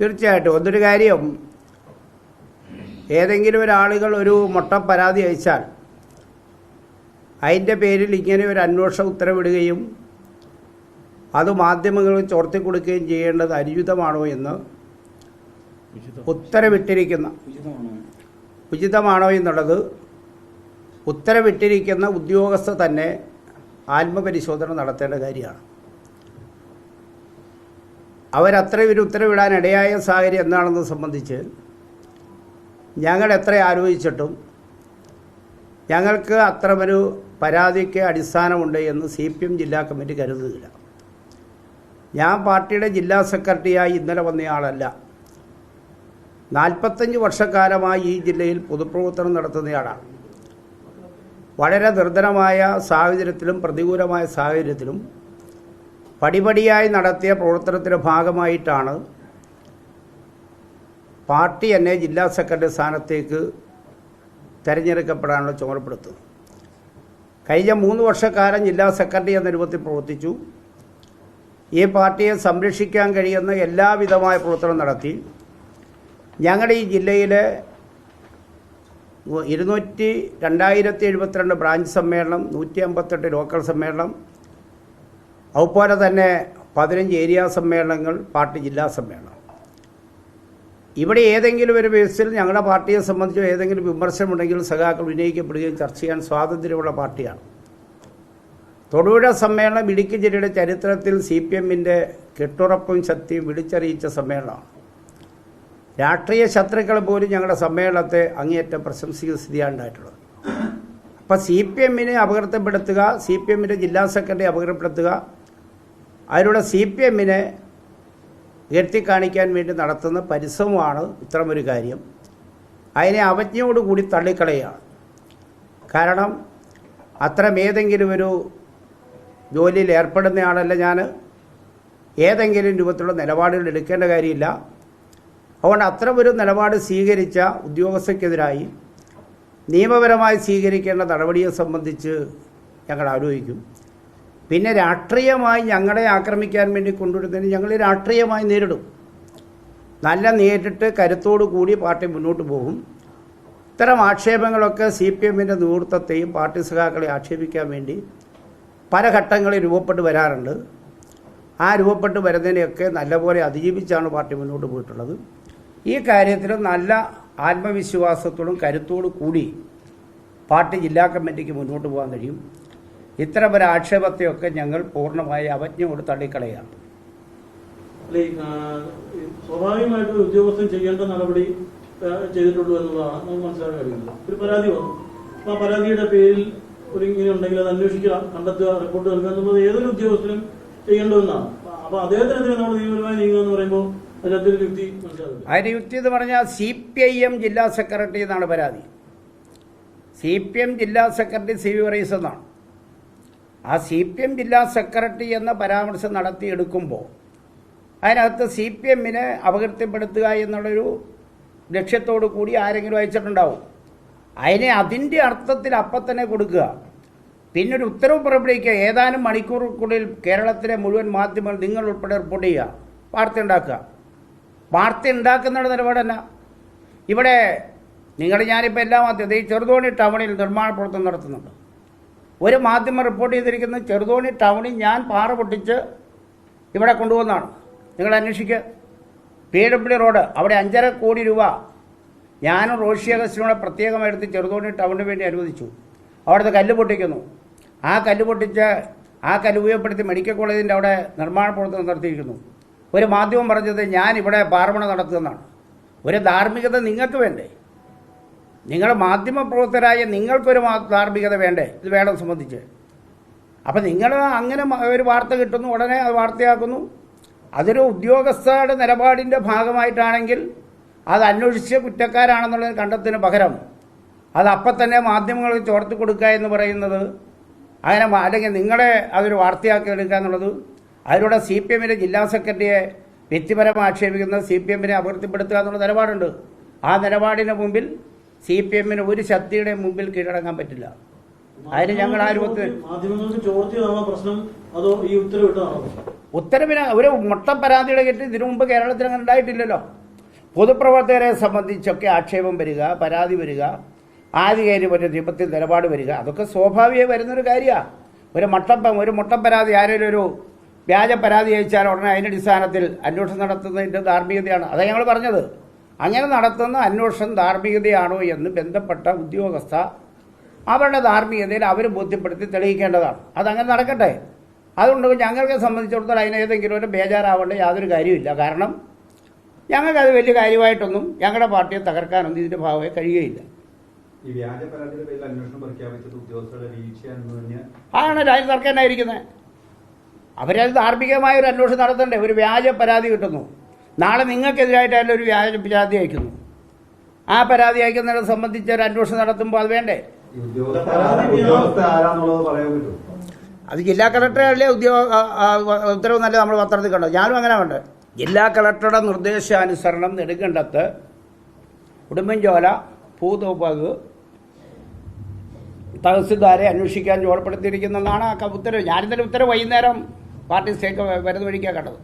തീർച്ചയായിട്ടും. ഒന്നൊരു കാര്യം. ഏതെങ്കിലും ഒരാളുകൾ ഒരു മുട്ട പരാതി അയച്ചാൽ അതിന്റെ പേരിൽ ഇങ്ങനെ ഒരു അന്വേഷണ ഉത്തരവിടുകയും അത് മാധ്യമങ്ങളിൽ ചോർത്തി കൊടുക്കുകയും ചെയ്യേണ്ടത് അനുചിതമാണോ എന്ന് ഉത്തരവിട്ടിരിക്കുന്ന ഉചിതമാണോ എന്നുള്ളത് ഉത്തരവിട്ടിരിക്കുന്ന ഉദ്യോഗസ്ഥ തന്നെ ആത്മപരിശോധന നടത്തേണ്ട കാര്യമാണ്. അവരത്ര ഒരു ഉത്തരവിടാൻ ഇടയായ സാഹചര്യം എന്താണെന്ന് സംബന്ധിച്ച് ഞങ്ങൾ എത്ര ആലോചിച്ചിട്ടും ഞങ്ങൾക്ക് അത്രമൊരു പരാതിക്ക് അടിസ്ഥാനമുണ്ട് എന്ന് സി പി എം ജില്ലാ കമ്മിറ്റി കരുതുന്നില്ല. ഞാൻ പാർട്ടിയുടെ ജില്ലാ സെക്രട്ടറിയായി ഇന്നലെ വന്നയാളല്ല. നാൽപ്പത്തഞ്ച് വർഷക്കാലമായി ഈ ജില്ലയിൽ പൊതുപ്രവർത്തനം നടത്തുന്നയാളാണ്. വളരെ നിർധനമായ സാഹചര്യത്തിലും പ്രതികൂലമായ സാഹചര്യത്തിലും പടിപടിയായി നടത്തിയ പ്രവർത്തനത്തിന്റെ ഭാഗമായിട്ടാണ് പാർട്ടി എന്നെ ജില്ലാ സെക്രട്ടറി സ്ഥാനത്തേക്ക് തിരഞ്ഞെടുക്കപ്പെടാനുള്ള ചുമതലപ്പെടുത്തുന്നത്. കഴിഞ്ഞ മൂന്ന് വർഷക്കാലം ജില്ലാ സെക്രട്ടറി എന്ന രൂപത്തിൽ പ്രവർത്തിച്ചു. ഈ പാർട്ടിയെ സംരക്ഷിക്കാൻ കഴിയുന്ന എല്ലാവിധമായ പ്രവർത്തനം നടത്തി. ഞങ്ങളുടെ ഈ ജില്ലയിലെ ഇരുന്നൂറ്റി രണ്ടായിരത്തി എഴുപത്തിരണ്ട് ബ്രാഞ്ച് സമ്മേളനം നൂറ്റി അമ്പത്തെട്ട് ലോക്കൽ സമ്മേളനം അതുപോലെ തന്നെ പതിനഞ്ച് ഏരിയ സമ്മേളനങ്ങൾ പാർട്ടി ജില്ലാ സമ്മേളനം. ഇവിടെ ഏതെങ്കിലും ഒരു ബേസിൽ ഞങ്ങളുടെ പാർട്ടിയെ സംബന്ധിച്ചോ ഏതെങ്കിലും വിമർശനമുണ്ടെങ്കിൽ സഖാക്കൾ ഉന്നയിക്കപ്പെടുകയും ചർച്ച ചെയ്യാൻ സ്വാതന്ത്ര്യമുള്ള പാർട്ടിയാണ്. തൊടുപുഴ സമ്മേളനം ഇടുക്കി ജില്ലയുടെ ചരിത്രത്തിൽ സി പി എമ്മിന്റെ കെട്ടുറപ്പും ശക്തിയും വിളിച്ചറിയിച്ച സമ്മേളനമാണ്. രാഷ്ട്രീയ ശത്രുക്കൾ പോലും ഞങ്ങളുടെ സമ്മേളനത്തെ അങ്ങേയറ്റം പ്രശംസിക്കുന്ന സ്ഥിതിയാണ് ഉണ്ടായിട്ടുള്ളത്. അപ്പോൾ സി പി എമ്മിനെ അപകടപ്പെടുത്തുക സി പി എമ്മിന്റെ ജില്ലാ സെക്രട്ടറി അപകടപ്പെടുത്തുക അതിലൂടെ സി പി എമ്മിനെ ഉയർത്തിക്കാണിക്കാൻ വേണ്ടി നടത്തുന്ന പരിശ്രമമാണ് ഇത്തരമൊരു കാര്യം. അതിനെ അവജ്ഞയോടുകൂടി തള്ളിക്കളയാണ് കാരണം അത്തരം ഏതെങ്കിലും ഒരു ജോലിയിൽ ഏർപ്പെടുന്നയാളല്ല ഞാൻ ഏതെങ്കിലും രൂപത്തിലുള്ള നിലപാടുകൾ എടുക്കേണ്ട കാര്യമില്ല. അതുകൊണ്ട് അത്തരമൊരു നിലപാട് സ്വീകരിച്ച ഉദ്യോഗസ്ഥയ്ക്കെതിരായി നിയമപരമായി സ്വീകരിക്കേണ്ട നടപടിയെ സംബന്ധിച്ച് ഞങ്ങൾ ആലോചിക്കും. പിന്നെ രാഷ്ട്രീയമായി ഞങ്ങളെ ആക്രമിക്കാൻ വേണ്ടി കൊണ്ടുവരുന്നതിന് ഞങ്ങൾ രാഷ്ട്രീയമായി നേരിടും. നല്ല നേരിട്ട് കരുത്തോടു കൂടി പാർട്ടി മുന്നോട്ട് പോകും. ഇത്തരം ആക്ഷേപങ്ങളൊക്കെ സി പി എമ്മിന്റെ നേതൃത്വത്തെയും പാർട്ടി സഖാക്കളെ ആക്ഷേപിക്കാൻ വേണ്ടി പല ഘട്ടങ്ങളിൽ രൂപപ്പെട്ട് വരാറുണ്ട്. ആ രൂപപ്പെട്ട് വരുന്നതിനെയൊക്കെ നല്ലപോലെ അതിജീവിച്ചാണ് പാർട്ടി മുന്നോട്ട് പോയിട്ടുള്ളത്. ഈ കാര്യത്തിൽ നല്ല ആത്മവിശ്വാസത്തോടും കരുത്തോടു കൂടി പാർട്ടി ജില്ലാ കമ്മിറ്റിക്ക് മുന്നോട്ട് പോകാൻ കഴിയും. ഇത്തരം ഒരു ആക്ഷേപത്തെയൊക്കെ ഞങ്ങൾ പൂർണമായി അവജ്ഞയോട് തള്ളിക്കളയാണ്. സ്വാഭാവികമായിട്ട് ഉദ്യോഗസ്ഥൻ ചെയ്യേണ്ട നടപടി ചെയ്തിട്ടുള്ളൂ എന്നുള്ളതാണ് നമുക്ക് മനസ്സിലാക്കാൻ കഴിയുന്നത്. ഒരു പരാതി വന്നു. അപ്പൊ ആ പരാതിയുടെ പേരിൽ ഒരു ഇങ്ങനെ ഉണ്ടെങ്കിൽ അത് അന്വേഷിക്കുക കണ്ടെത്തുക റിപ്പോർട്ട് നൽകുക എന്നുള്ളത് ഏതൊരു ഉദ്യോഗസ്ഥനും ചെയ്യേണ്ടതെന്നാണ്. അപ്പൊ അദ്ദേഹത്തിനെതിരെ നമ്മൾ നിയമപരമായി നീങ്ങുക എന്ന് പറയുമ്പോൾ അതിനകത്തൊരു യുക്തി മനസ്സിലാവില്ല. അതിന്റെ യുക്തി എന്ന് പറഞ്ഞാൽ സി പി ഐ എം ജില്ലാ സെക്രട്ടറി എന്നാണ് പരാതി. സി പി എം ജില്ലാ സെക്രട്ടറി സി വി റൈസ് എന്നാണ്. ആ സി പി എം ജില്ലാ സെക്രട്ടറി എന്ന പരാമർശം നടത്തിയെടുക്കുമ്പോൾ അതിനകത്ത് സി പി എമ്മിനെ അപകീർത്തിപ്പെടുത്തുക എന്നുള്ളൊരു ലക്ഷ്യത്തോടു കൂടി ആരെങ്കിലും അയച്ചിട്ടുണ്ടാവും. അതിനെ അതിന്റെ അർത്ഥത്തിൽ അപ്പം തന്നെ കൊടുക്കുക. പിന്നെ ഒരു ഉത്തരവ് പുറപ്പെടുവിക്കുക. ഏതാനും മണിക്കൂറുകൾക്കുള്ളിൽ കേരളത്തിലെ മുഴുവൻ മാധ്യമങ്ങൾ നിങ്ങൾ ഉൾപ്പെടെ റിപ്പോർട്ട് ചെയ്യുക. വാർത്ത ഉണ്ടാക്കുക വാർത്ത ഉണ്ടാക്കുന്നതിന്റെ നിലപാടല്ല. ഇവിടെ നിങ്ങൾ ഞാനിപ്പോൾ എല്ലാ ചെറുതോണി ടൗണിൽ നിർമ്മാണ പ്രവർത്തനം നടത്തുന്നുണ്ട്. ഒരു മാധ്യമം റിപ്പോർട്ട് ചെയ്തിരിക്കുന്നത് ചെറുതോണി ടൗണിൽ ഞാൻ പാറ പൊട്ടിച്ച് ഇവിടെ കൊണ്ടുവന്നാണ്. നിങ്ങൾ അന്വേഷിക്കുക പി ഡബ്ല്യു റോഡ് അവിടെ അഞ്ചര കോടി രൂപ ഞാനും റോഷി അഗസ്റ്റിനോടെ പ്രത്യേകമായിട്ട് ചെറുതോണി ടൗണിന് വേണ്ടി അനുവദിച്ചു. അവിടുത്തെ കല്ല് പൊട്ടിക്കുന്നു. ആ കല്ല് പൊട്ടിച്ച് ആ കല്ല് ഉപയോഗപ്പെടുത്തി മെഡിക്കൽ കോളേജിന്റെ അവിടെ നിർമ്മാണ പ്രവർത്തനം നടത്തിയിരിക്കുന്നു. ഒരു മാധ്യമം പറഞ്ഞത് ഞാൻ ഇവിടെ പാർമണ നടത്തുന്നതാണ്. ഒരു ധാർമ്മികത നിങ്ങൾക്ക് വേണ്ടേ? നിങ്ങൾ മാധ്യമ പ്രവർത്തകരായ നിങ്ങൾക്കൊരു ധാർമ്മികത വേണ്ടേ? ഇത് വേണം സംബന്ധിച്ച്. അപ്പം നിങ്ങൾ അങ്ങനെ ഒരു വാർത്ത കിട്ടുന്നു ഉടനെ അത് വാർത്തയാക്കുന്നു. അതൊരു ഉദ്യോഗസ്ഥരുടെ നിലപാടിന്റെ ഭാഗമായിട്ടാണെങ്കിൽ അത് അന്വേഷിച്ച് കുറ്റക്കാരാണെന്നുള്ളത് കണ്ടെത്തിന് പകരം അത് അപ്പം തന്നെ മാധ്യമങ്ങൾക്ക് ചോർത്തി കൊടുക്കുക എന്ന് പറയുന്നത് അങ്ങനെ അല്ലെങ്കിൽ നിങ്ങളെ അതൊരു വാർത്തയാക്കി എടുക്കുക എന്നുള്ളത് അതിലൂടെ സി പി എമ്മിന്റെ ജില്ലാ സെക്രട്ടറിയെ വ്യക്തിപരമായി ആക്ഷേപിക്കുന്ന സി പി എമ്മിനെ അപകീർത്തിപ്പെടുത്തുക എന്നുള്ള നിലപാടുണ്ട്. ആ നിലപാടിന് മുമ്പിൽ സി പി എമ്മിന് ഒരു ശക്തിയുടെ മുമ്പിൽ കീഴടങ്ങാൻ പറ്റില്ല. അതിന് ഞങ്ങൾ ആ രൂപത്തിൽ മാധ്യമങ്ങൾക്ക് ചോർത്തിയതാണോ പ്രശ്നം അതോ ഈ ഉത്തരവിട്ടതാണോ? ഉത്തരവിന് ഒരു മുട്ട പരാതിയുടെ കേട്ട് ഇതിനു മുമ്പ് കേരളത്തിൽ അങ്ങനെ ഉണ്ടായിട്ടില്ലല്ലോ. പൊതുപ്രവർത്തകരെ സംബന്ധിച്ചൊക്കെ ആക്ഷേപം വരിക പരാതി വരിക ആധികാരിക ഒരു രൂപത്തിൽ നിലപാട് വരിക അതൊക്കെ സ്വാഭാവികമായി വരുന്നൊരു കാര്യമാണ് ഒരു മട്ടപ്പം ഒരു മുട്ടം പരാതി ആരെങ്കിലും ഒരു വ്യാജ പരാതി അയച്ചാൽ ഉടനെ അതിന്റെ അടിസ്ഥാനത്തിൽ അന്വേഷണം നടത്തുന്നതിന്റെ ധാർമ്മികതയാണ്. അതാണ് ഞങ്ങൾ പറഞ്ഞത്. അങ്ങനെ നടത്തുന്ന അന്വേഷണം ധാർമ്മികതയാണോ എന്ന് ബന്ധപ്പെട്ട ഉദ്യോഗസ്ഥ അവരുടെ ധാർമ്മികതയിൽ അവർ ബോധ്യപ്പെടുത്തി തെളിയിക്കേണ്ടതാണ്. അതങ്ങനെ നടക്കട്ടെ. അതുകൊണ്ട് ഞങ്ങൾക്ക് സംബന്ധിച്ചിടത്തോളം അതിന് ഏതെങ്കിലും ഒരു ബേജാറാവേണ്ട യാതൊരു കാര്യമില്ല കാരണം ഞങ്ങൾക്കത് വലിയ കാര്യമായിട്ടൊന്നും ഞങ്ങളുടെ പാർട്ടിയെ തകർക്കാനൊന്നും ഇതിന്റെ ഭാഗമായി കഴിയുകയില്ല. അതാണ് രാജ്യ സർക്കാരിനായിരിക്കുന്നത്. അവരത് ധാർമ്മികമായ ഒരു അന്വേഷണം നടത്തണ്ടേ. ഒരു വ്യാജ പരാതി കിട്ടുന്നു. നാളെ നിങ്ങൾക്കെതിരായിട്ട് ഒരു വ്യാജ പരാതി അയക്കുന്നു. ആ പരാതി അയക്കുന്നതിനെ സംബന്ധിച്ച് ഒരു അന്വേഷണം നടത്തുമ്പോൾ അത് വേണ്ടേ? അത് ജില്ലാ കളക്ടറല്ലേ ഉദ്യോഗ ഉത്തരവ് നല്ല നമ്മൾ പത്രത്തിൽ കണ്ടോ? ഞാനും അങ്ങനെ കണ്ടത് ജില്ലാ കളക്ടറുടെ നിർദ്ദേശാനുസരണം നെടുങ്കണ്ടത്ത് ഉടുമ്പൻചോല പൂതോപ്പക് തഹസിൽദാരെ അന്വേഷിക്കാൻ ചുമതലപ്പെടുത്തിയിരിക്കുന്നതാണ് ആ ഉത്തരവ്. ഞാനിന്നലെ ഉത്തരവ് വൈകുന്നേരം പാർട്ടി സ്റ്റേക്ക് വരുന്ന വഴിക്കാണ് കണ്ടത്.